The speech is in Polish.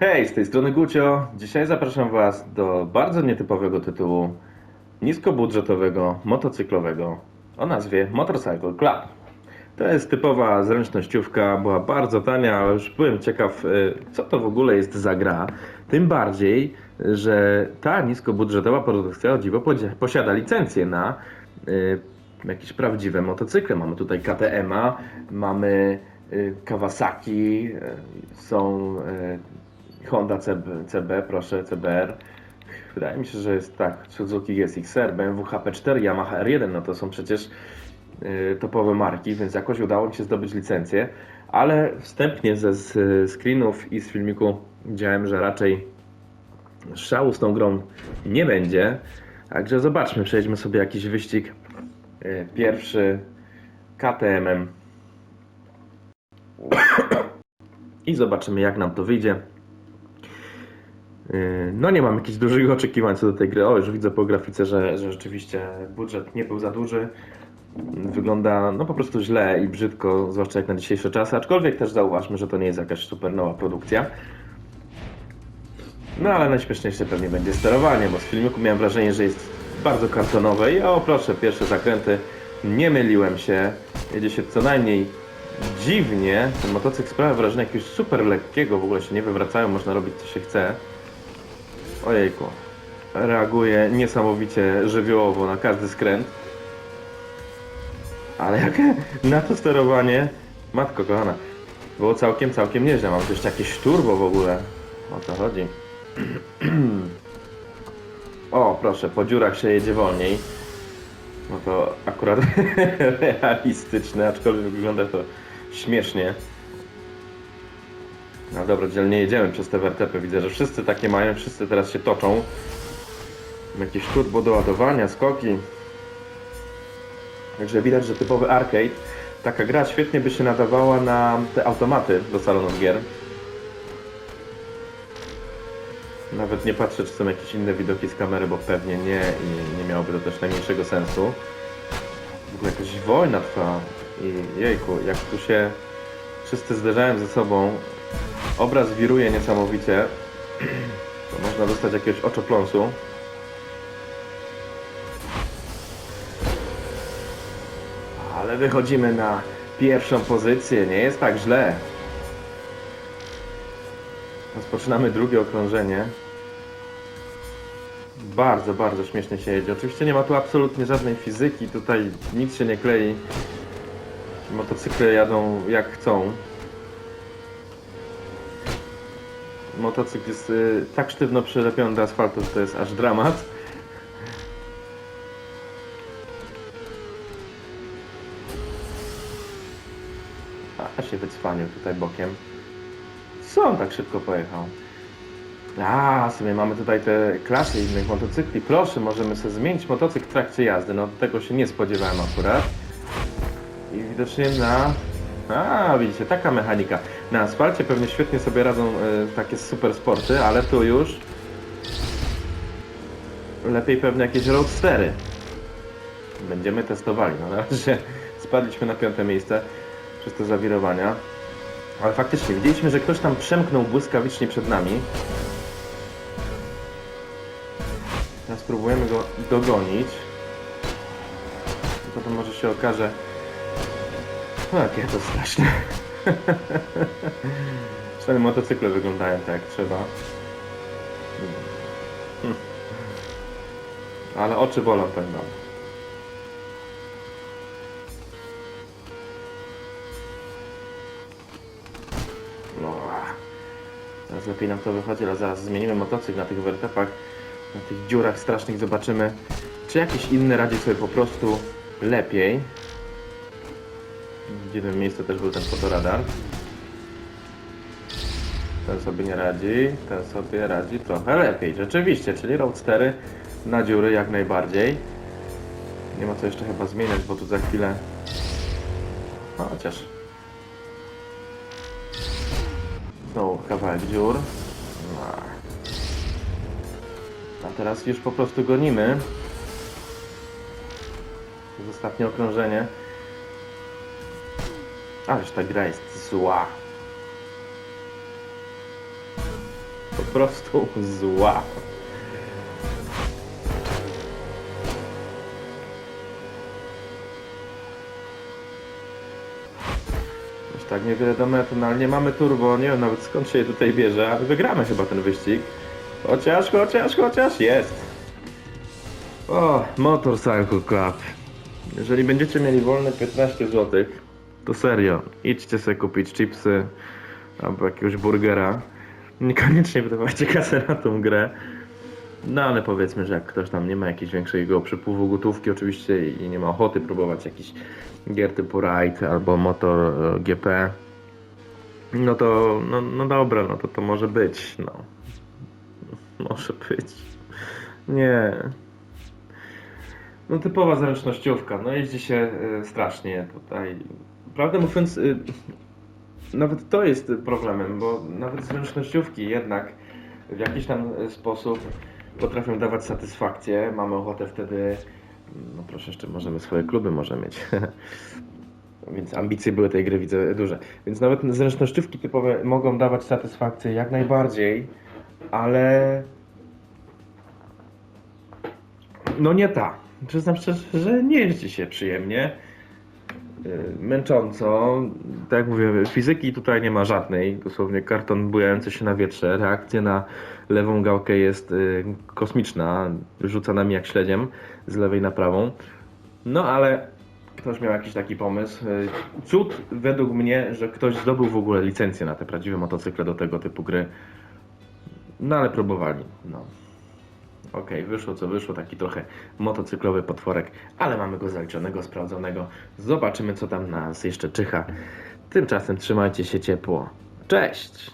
Hej, z tej strony Gucio. Dzisiaj zapraszam Was do bardzo nietypowego tytułu niskobudżetowego, motocyklowego o nazwie Motorcycle Club. To jest typowa zręcznościówka, była bardzo tania, ale już byłem ciekaw, y, co to w ogóle jest za gra. Tym bardziej, że ta niskobudżetowa produkcja o dziwo posiada licencję na y, jakieś prawdziwe motocykle. Mamy tutaj KTM-a, mamy y, Kawasaki, są Honda CB, CB, proszę, CBR. Wydaje mi się, że jest tak, Suzuki GSX-R, BMW HP4, Yamaha R1, no to są przecież y, topowe marki, więc jakoś udało mi się zdobyć licencję, ale wstępnie ze screenów i z filmiku widziałem, że raczej szału z tą grą nie będzie. Także zobaczmy, przejdźmy sobie jakiś wyścig. y, Pierwszy KTM-em. I zobaczymy, jak nam to wyjdzie. Yy, No nie mam jakichś dużych oczekiwań co do tej gry. O, już widzę po grafice, że, że rzeczywiście budżet nie był za duży. Wygląda no po prostu źle i brzydko, zwłaszcza jak na dzisiejsze czasy, aczkolwiek też zauważmy, że to nie jest jakaś super nowa produkcja. No ale najśmieszniejsze pewnie będzie sterowanie, bo z filmiku miałem wrażenie, że jest bardzo kartonowe i o proszę, pierwsze zakręty, nie myliłem się, jedzie się co najmniej dziwnie, ten motocykl sprawia wrażenie jakiegoś super lekkiego, w ogóle się nie wywracają, można robić co się chce. Ojejku, reaguje niesamowicie żywiołowo na każdy skręt. Ale jak na to sterowanie, matko kochana, było całkiem, całkiem nieźle. Mam jeszcze jakieś turbo w ogóle. O co chodzi? O, proszę, po dziurach się jedzie wolniej. No to akurat realistyczne, aczkolwiek wygląda to śmiesznie. No dobra, dzielnie jedziemy przez te wertepy. Widzę, że wszyscy takie mają, wszyscy teraz się toczą. Jakieś turbo doładowania, skoki. Także widać, że typowy arcade. Taka gra świetnie by się nadawała na te automaty do salonów gier. Nawet nie patrzę, czy są jakieś inne widoki z kamery, bo pewnie nie i nie miałoby to też najmniejszego sensu. W ogóle jakaś wojna trwa i jejku, jak tu się wszyscy zderzają ze sobą, obraz wiruje niesamowicie, to można dostać jakiegoś oczopląsu. Ale wychodzimy na pierwszą pozycję, nie jest tak źle. Rozpoczynamy drugie okrążenie. Bardzo, bardzo śmiesznie się jedzie. Oczywiście nie ma tu absolutnie żadnej fizyki, tutaj nic się nie klei. Motocykle jadą jak chcą. Motocykl jest y, tak sztywno przylepiony do asfaltu, że to jest aż dramat. A się wycwanił tutaj bokiem. Co on tak szybko pojechał? A, sobie mamy tutaj te klasy innych motocykli. Proszę, możemy sobie zmienić motocykl w trakcie jazdy. No tego się nie spodziewałem akurat. I widocznie na... A, widzicie, taka mechanika. Na asfalcie pewnie świetnie sobie radzą e, takie super sporty, ale tu już lepiej pewnie jakieś roadstery. Będziemy testowali. No na razie spadliśmy na piąte miejsce przez te zawirowania. Ale faktycznie, widzieliśmy, że ktoś tam przemknął błyskawicznie przed nami. Teraz spróbujemy go dogonić. Potem może się okaże... No, jakie to straszne. Przynajmniej motocykle wyglądają tak jak trzeba. Hmm. Ale oczy bolą pewno. No. Teraz lepiej nam to wychodzi, ale zaraz zmienimy motocykl na tych wertepach, na tych dziurach strasznych. Zobaczymy, czy jakiś inny radzi sobie po prostu lepiej. W jednym miejscu też był ten fotoradar. Ten sobie nie radzi, ten sobie radzi trochę lepiej. Rzeczywiście, czyli roadstery na dziury jak najbardziej. Nie ma co jeszcze chyba zmieniać, bo tu za chwilę... No, chociaż Znowu kawałek dziur. No. A teraz już po prostu gonimy. To jest ostatnie okrążenie. Ależ ta gra jest zła. prostu zła. Już tak niewiele do mety, no ale nie mamy turbo, nie wiem nawet skąd się je tutaj bierze, ale wygramy chyba ten wyścig. Chociaż, chociaż, chociaż jest. O, Motorcycle Club. Jeżeli będziecie mieli wolne 15 zł, to serio, idźcie sobie kupić chipsy albo jakiegoś burgera. Niekoniecznie wydawajcie kasę na tą grę. No ale powiedzmy, że jak ktoś tam nie ma jakiegoś większego przepływu gotówki oczywiście i nie ma ochoty próbować jakichś gier typu Ride albo Motor e, GP, no to, no, no dobra, no to to może być, no. Może być. Nie. No typowa zręcznościówka, no jeździ się y, strasznie tutaj. Prawdę mówiąc, y, nawet to jest problemem, bo nawet zręcznościówki jednak w jakiś tam sposób potrafią dawać satysfakcję. Mamy ochotę wtedy, no proszę, jeszcze możemy swoje kluby może mieć. Więc ambicje były tej gry widzę duże. Więc nawet zręcznościówki typowe mogą dawać satysfakcję jak najbardziej, ale no nie ta. Przyznam szczerze, że nie jeździ się przyjemnie. Yy, Męcząco. Tak jak mówię, fizyki tutaj nie ma żadnej. Dosłownie karton bujający się na wietrze. Reakcja na lewą gałkę jest yy, kosmiczna. Rzuca nami jak śledziem z lewej na prawą. No ale ktoś miał jakiś taki pomysł. Yy, Cud według mnie, że ktoś zdobył w ogóle licencję na te prawdziwe motocykle do tego typu gry. No ale próbowali. No. Okej, okay, wyszło co wyszło, taki trochę motocyklowy potworek, ale mamy go zaliczonego, sprawdzonego. Zobaczymy, co tam nas jeszcze czyha. Tymczasem trzymajcie się ciepło. Cześć!